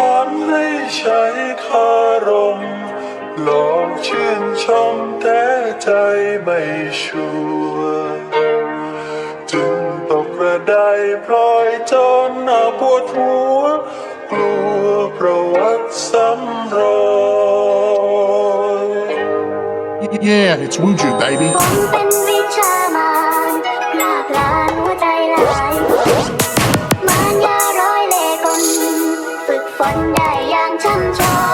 อนให้ใช้คารม ลองชื่นชมแต่ใจไม่ชัวร์จึงตกกระไดพลอยจนหน้าปวดหัว กลัวประวัติซ้ำรอย Yeah, it's Wuju, baby. คนได้อย่างช่ำชอง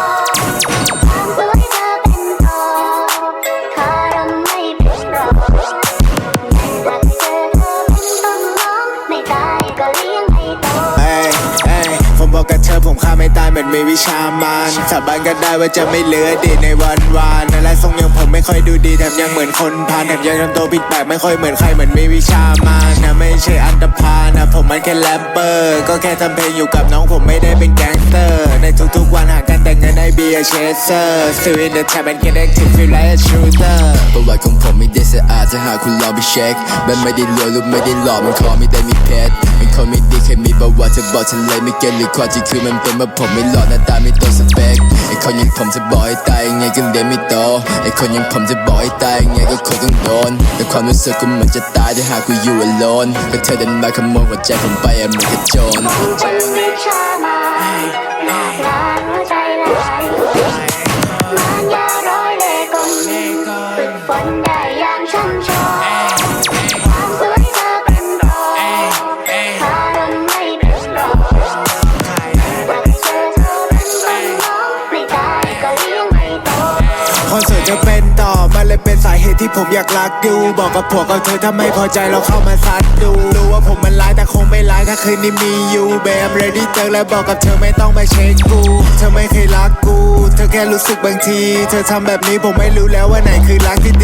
ม่ตายเหมือนมีวิชามานสาบานกันได้ว่าจะไม่เหลือดีในวันวานและทรงย่างผมไม่ค่อยดูดีแถมยังเหมือนคนพาลแถมยังทำตัวผิดแปลกไม่ค่อยเหมือนใครเหมือนมีวิชามานนะไม่ใช่อันตพาลนะผมมันแค่แรปเปอร์ก็แค่ทำเพลงอยู่กับน้องผมไม่ได้เป็นแก๊งสเตอร์ ในทุกๆวันหากันแต่งเงินให้เบียร์เชสเซอร์ Still in the trap and get active feel like a shooter ประวัติของผมไม่ได้สะอาดถ้าหาคุณลองไปเช็คมันไม่ได้รวยรือไม่ได้หล่อมันขอไม่ได้มีเพชรมันคนไม่ดีแค่มีประวัติจะบอกฉันเลยไม่เก็ตหรือความจริงคือมันเป็นว่าผมไม่หล่อหน้าตาไม่ตรงสเปคไอ้คนอยังผมจะบอกให้ตายยังไงก็เรียไม่โตไอ้คนอยังผมจะบอกให้ตายยังไงก็คงต้องโดนแต่ความรู้สึกกูเหมือนจะตายถ้าหากกูอยู่ alone ก็เธอเดินมาขโมยหัวใจผมไปอะเหมือนกับโจนวิชามารหลากหลานหัวใจลายมารยาร้อยเล่ห์กลฝึกฝนได้ยางช่ำชอง เป็นสาเหตุที่ผมอยากรักดู บอกกับผัวกับเธอถ้าไม่พอใจเราเข้ามาซัดดู รู้ว่าผมมันร้ายแต่คงไม่ร้ายถ้าคืนนี้มีอยู่เบมเรดี้เจอและบอกกับเธอไม่ต้องมาเช็คกู เธอไม่เคยรักกู เธอแค่รู้สึกบางที เธอทำแบบนี้ผมไม่รู้แล้วว่าไหนคือรักที่ดี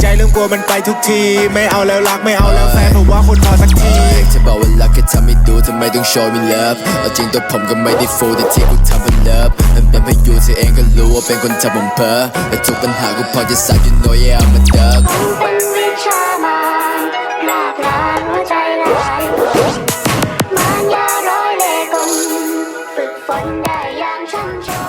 ใจเริ่มกลัวมันไปทุกที ไม่เอาแล้วรักไม่เอาแล้วแฟนผมว่าคนพอสักทีเธอบอกว่ารักแค่ทำให้ดูทำไมต้อง show me love เอาจริงตัวผมก็ไม่ได้ฟูแต่ที่กูทำเป็น love มันเป็นพายุเธอเองก็รู้ว่าเป็นคนทำผมเพ้อแต่ทุกปัญหากูพอจะสัก you know yeah I'm a duck มันยาร้อยเลกลฝึกฝนได้อย่างช่ำ